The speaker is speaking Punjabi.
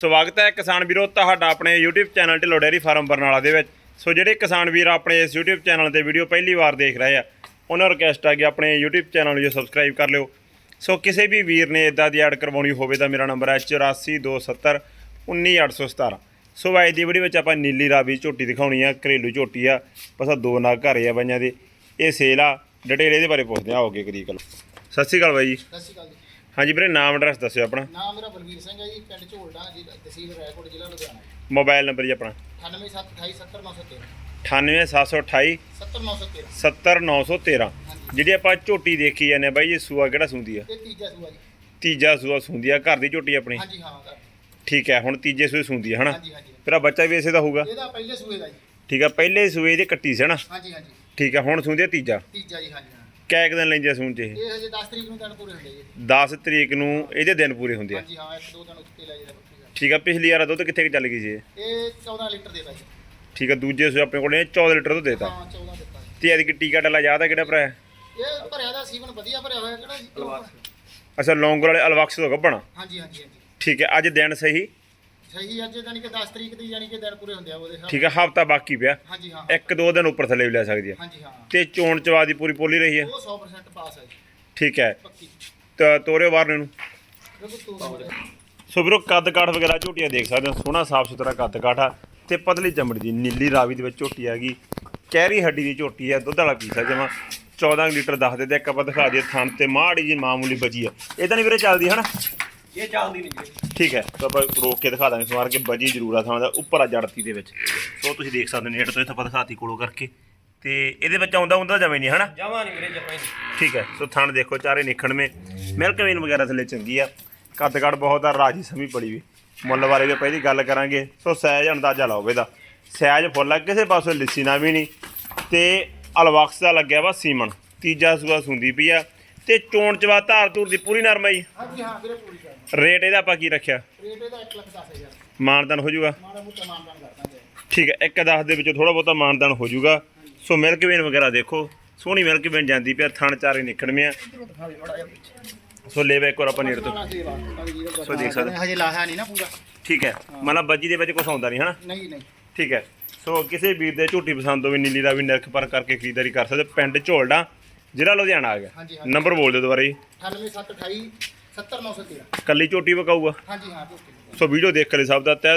ਸਵਾਗਤ ਹੈ ਕਿਸਾਨ ਵੀਰੋ ਤੁਹਾਡਾ ਆਪਣੇ YouTube channel Dhillon dairy farm Barnala ਦੇ ਵਿੱਚ। ਸੋ ਜਿਹੜੇ ਕਿਸਾਨ ਵੀਰ ਆਪਣੇ ਇਸ YouTube ਚੈਨਲ ਤੇ ਵੀਡੀਓ ਪਹਿਲੀ ਵਾਰ ਦੇਖ ਰਹੇ ਆ, ਉਹਨਾਂ ਨੂੰ ਰਿਕਵੈਸਟ ਆ ਕਿ ਆਪਣੇ YouTube ਚੈਨਲ ਨੂੰ ਜੋ ਸਬਸਕ੍ਰਾਈਬ ਕਰ ਲਿਓ। ਸੋ ਕਿਸੇ ਵੀ ਵੀਰ ਨੇ ਇਦਾਂ ਦੀ ਐਡ ਕਰਵਾਉਣੀ ਹੋਵੇ ਤਾਂ ਮੇਰਾ ਨੰਬਰ ਹੈ 8427 19817 ਸੋ ਅੱਜ ਦੀ ਵੀਡੀਓ ਵਿੱਚ ਆਪਾਂ ਨੀਲੀ ਰਾਵੀ ਝੋਟੀ ਦਿਖਾਉਣੀ ਆ, ਘਰੇਲੂ ਝੋਟੀ ਆ, ਬਸ ਆ ਦੋ ਨਾਗ ਘਰੇ ਆ ਬਾਈਆਂ ਦੇ। ਇਹ ਸੇਲ ਆ, ਡਿਟੇਲ ਇਹਦੇ ਬਾਰੇ ਪੁੱਛਦੇ ਆ ਓਕੇ ਕਰੀ ਗੱਲ। ਸਤਿ ਸ਼੍ਰੀ ਅਕਾਲ ਬਾਈ ਜੀ। ਸਤਿ ਸ਼੍ਰੀ ਅਕਾਲ ਜੀ। ਹਾਂਜੀ ਵੀਰੇ ਨਾਮ ਐਡਰੈਸ ਦੱਸਿਓ ਆਪਣਾ। ਨਾਮ ਮੇਰਾ ਬਲਵੀਰ ਸਿੰਘ ਹੈ ਜੀ ਪਿੰਡ ਝੋਲਡਾ ਜੀ ਤਹਿਸੀਲ ਰੈਕੋਟ ਜ਼ਿਲ੍ਹਾ ਲੁਧਿਆਣਾ। ਮੋਬਾਈਲ ਨੰਬਰ ਜੀ ਆਪਣਾ। 98728 98728 70913 70913 ਹਾਂਜੀ ਜਿਹੜੀ ਆਪਾਂ ਝੋਟੀ ਦੇਖੀ ਜਾਂਦੇ ਆ ਬਾਈ ਇਹ ਸੂਆ ਕਿਹੜਾ ਸੁੰਦੀ ਆ? ਤੇ ਤੀਜਾ ਸੂਆ ਜੀ। ਤੀਜਾ ਸੂਆ ਸੁੰਦੀ ਆ ਘਰ ਦੀ ਝੋਟੀ ਆਪਣੀ? ਹਾਂਜੀ ਹਾਂ ਘਰ। ਠੀਕ ਹੈ ਹੁਣ ਤੀਜੇ ਸੂਏ ਸੁੰਦੀ ਆ ਹਨਾ? ਹਾਂਜੀ ਹਾਂਜੀ। ਆ ਬੱਚਾ ਵੀ ਇਸੇ ਦਾ ਹੋਊਗਾ? ਇਹਦਾ ਪਹਿਲੇ ਸੂਏ ਦਾ ਜੀ। ਠੀਕ ਆ ਪਹਿਲੇ ਸੂਏ ਦੇ ਕੱਟੀ ਸੀ ਹਨਾ? ਹਾਂਜੀ ਹਾਂਜੀ। ਠੀਕ ਆ ਹੁਣ ਸੁੰਦੀ ਆ ਤੀਜਾ? ਤੀਜਾ ਜੀ ਹਾਂਜੀ ਹਾਂ ਕੈ ਕੁ ਦਿਨ ਲੈਂਦੇ ਆ ਸੂਣ ਚ ਇਹ? ਇਹ ਹਜੇ 10 ਤਰੀਕ ਨੂੰ ਦਿਨ ਪੂਰੇ ਹੁੰਦੇ ਜੀ। 10 ਤਰੀਕ ਨੂੰ ਇਹਦੇ ਦਿਨ ਪੂਰੇ ਹੁੰਦੇ ਆ? ਹਾਂਜੀ ਹਾਂ ਇੱਕ ਦੋ ਦਿਨ ਉੱਤੇ ਲੈ ਜਾਂਦਾ ਬੱਕਰੀ ਦਾ ਠੀਕ ਆ ਪਿਛਲੀ ਵਾਰ ਦੁੱਧ ਕਿੱਥੇ ਕੁ ਚੱਲ ਗਈ ਸੀ ਇਹ? ਇਹ 14 ਲੀਟਰ ਦੇਦਾ ਜੀ। ਠੀਕ ਆ ਦੂਜੇ ਸੂਏ ਆਪਣੇ ਕੋਲ ਇਹ 14 ਲੀਟਰ ਦੁੱਧ ਦੇਤਾ। ਹਾਂ 14 ਦਿੱਤਾ ਜੀ। ਤੇ ਇਹਦੀ ਟੀਕਾ ਡੱਲਾ ਯਾਦ ਆ ਕਿਹੜਾ ਭਰਾ ਹੈ? ਇਹ ਭਰਿਆ ਦਾ ਸੀਵਨ ਵਧੀਆ ਭਰਿਆ ਹੋਇਆ ਕਿਹੜਾ ਜੀ? ਅੱਛਾ ਲੌਂਗਰ ਵਾਲੇ ਅਲਵਕਸ ਤੋਂ ਗੱਬਣਾ ਹਾਂਜੀ ਹਾਂਜੀ ਹਾਂਜੀ। ਠੀਕ ਹੈ ਅੱਜ ਦਿਨ ਸਹੀ? ਸਹੀ ਅੱਜ ਯਾਨੀ ਕਿ 10 ਤਰੀਕ ਦੀ ਯਾਨੀ ਕਿ ਦਿਨ ਪੂਰੇ ਹੁੰਦੇ ਆ ਉਹਦੇ ਹਿਸਾਬ ਠੀਕ ਆ ਹਫਤਾ ਬਾਕੀ ਪਿਆ। ਹਾਂਜੀ ਹਾਂ। ਇੱਕ ਦੋ ਦਿਨ ਉੱਪਰ ਥੱਲੇ ਵੀ ਲੈ ਸਕਦੀ ਆ। ਹਾਂਜੀ ਹਾਂ। ਤੇ ਚੋਣ ਚਵਾ ਦੀ ਪੂਰੀ ਪੋਲੀ ਰਹੀ ਹੈ ਉਹ 100% ਪਾਸ ਹੈ ਜੀ। ਠੀਕ ਹੈ ਪੱਕੀ। ਤਾਂ ਤੋਰਿਓ ਵਾਰਨੇ ਨੂੰ ਦੇਖੋ ਸੋ ਵੀਰੋ ਕੱਦ ਕਾਠ ਵਗੈਰਾ ਝੋਟੀਆਂ ਦੇਖ ਸਕਦੇ ਹੋ। ਸੋਹਣਾ ਸਾਫ਼ ਸੁਥਰਾ ਕੱਦ ਕਾਠ ਆ। ਤੇ ਪਤਲੀ ਚਮੜੀ ਦੀ ਨੀਲੀ ਰਾਵੀ ਦੇ ਵਿੱਚ ਝੋਟੀ ਹੈਗੀ ਕੈਰੀ ਹੱਡੀ ਦੀ ਝੋਟੀ ਹੈ ਦੁੱਧ ਵਾਲਾ ਪੀਸਾ ਜਮਾ। 14 ਲੀਟਰ ਦੱਸਦੇ ਤੇ ਇੱਕ ਆਪਾਂ ਦਿਖਾ ਦਈਏ। ਥਣ ਤੇ ਮਾੜੀ ਜੀ ਮਾਮੂਲੀ ਬਜੀ ਆ। ਇਹ ਤਾਂ ਨਹੀਂ ਵੀਰੇ ਚੱਲਦੀ ਹਨਾ? ਇਹ ਚੱਲਦੀ ਨਹੀਂ ਵੀਰੇ ਠੀਕ ਹੈ ਤਾਂ ਆਪਾਂ ਰੋਕ ਕੇ ਦਿਖਾ ਦਾਂਗੇ ਸਵਾਰ ਕੇ ਬਜੀ ਜ਼ਰੂਰ ਆ ਥਾਂ ਦਾ ਉੱਪਰ ਆ ਜੜਤੀ ਦੇ ਵਿੱਚ। ਸੋ ਤੁਸੀਂ ਦੇਖ ਸਕਦੇ ਹੋ ਨੇੜ ਤੋਂ ਇੱਥੇ ਆਪਾਂ ਦਿਖਾਤੀ ਕੋਲੋਂ ਕਰਕੇ। ਤੇ ਇਹਦੇ ਵਿੱਚ ਆਉਂਦਾ ਹੁੰਦਾ ਜਵੇਂ ਨਹੀਂ ਹਨਾ? ਜਮਾ ਨਹੀਂ ਵੀਰੇ ਜਮਾ ਨਹੀਂ। ਠੀਕ ਹੈ ਸੋ ਥਣ ਦੇਖੋ ਚਾਰੇ ਨਿਖਣਵੇਂ ਮਿਲਕ ਵੇਨ ਵਗੈਰਾ ਥੱਲੇ ਚੰਗੀ ਆ। ਕੱਦ ਕੱਦ ਬਹੁਤ ਆ ਰਾਜੀ ਸਮੀ ਪੜੀ ਵੀ। ਮੁੱਲ ਬਾਰੇ ਵੀ ਪਹਿਲੀ ਗੱਲ ਕਰਾਂਗੇ। ਸੋ ਸਾਈਜ਼ ਅੰਦਾਜ਼ਾ ਲਾਓ ਇਹਦਾ। ਸਾਈਜ਼ ਫੁੱਲ ਆ ਕਿਸੇ ਪਾਸੋਂ ਲਿੱਸੀ ਨਾ ਵੀ ਨਹੀਂ। ਤੇ ਅਲਵਕਸ ਦਾ ਲੱਗਿਆ ਵਾ ਸੀਮਨ। ਤੀਜਾ ਸੂਆ ਸੁੰਦੀ ਪਈ ਆ। ਤੇ ਚੋਣ ਚਵਾ ਧਾਰ ਧੂਰ ਦੀ ਪੂਰੀ ਨਰਮ ਆ ਜੀ। ਹਾਂਜੀ ਹਾਂ ਵੀਰੇ ਪੂਰੀ ਰੇਟ ਇਹਦਾ ਆਪਾਂ ਕੀ ਰੱਖਿਆ? ਰੇਟ ਇਹਦਾ 1 ਲੱਖ 10 ਹਜ਼ਾਰ। ਮਾਨਦਾਨ ਹੋ ਜਾਊਗਾ? ਮਾੜਾ ਮੋਟਾ ਮਾਨਦਾਨ ਕਰ ਦਾਂਗੇ। ਠੀਕ ਹੈ ਇੱਕ 10 ਦੇ ਵਿੱਚੋਂ ਥੋੜਾ ਬਹੁਤਾ ਮਾਨਦਾਨ ਹੋ ਜਾਊਗਾ। ਸੋ ਮਿਲਕ ਵੇਨ ਵਗੈਰਾ ਦੇਖੋ ਸੋਹਣੀ ਮਿਲਕ ਵੇਨ ਜਾਂਦੀ ਪਿਆ ਥਣ ਚਾਰੇ ਨਿਕੜਵੇਂ ਆ। ਸੋ ਲੈ ਵੇ ਇੱਕ ਵਾਰ ਆਪਾਂ ਨੇੜ ਤੋਂ। ਸੋ ਦੇਖ ਸਕਦੇ। ਹਜੇ ਲਾਹਿਆ ਨਹੀਂ ਨਾ ਪੂਰਾ। ਠੀਕ ਹੈ ਮਤਲਬ ਬੱਜੀ ਦੇ ਵਿੱਚ ਕੁਝ ਆਉਂਦਾ ਨਹੀਂ ਹਨਾ? ਨਹੀਂ ਨਹੀਂ। ਠੀਕ ਹੈ ਸੋ ਕਿਸੇ ਵੀਰ ਦੇ ਝੋਟੀ ਪਸੰਦ ਹੋਵੇ ਨੀਲੀ ਦਾ ਵੀ ਨਿਰਖ ਪਰ ਕਰਕੇ ਖਰੀਦਦਾਰੀ ਕਰ ਸਕਦੇ ਪਿੰਡ ਝੋਲਡਾ ਜ਼ਿਲ੍ਹਾ ਲੁਧਿਆਣਾ ਆ ਗਿਆ। ਨੰਬਰ ਬੋਲ ਦਿਓ ਦੁਬਾਰਾ ਜੀ। 98728 70913 ਕੱਲੀ ਝੋਟੀ ਵਕਾਊਗਾ? ਹਾਂਜੀ ਹਾਂ ਝੋਟੀ ਸੋ ਵੀਡੀਓ ਦੇਖ ਕੇ ਸਭ ਦਾ ਤਹਿ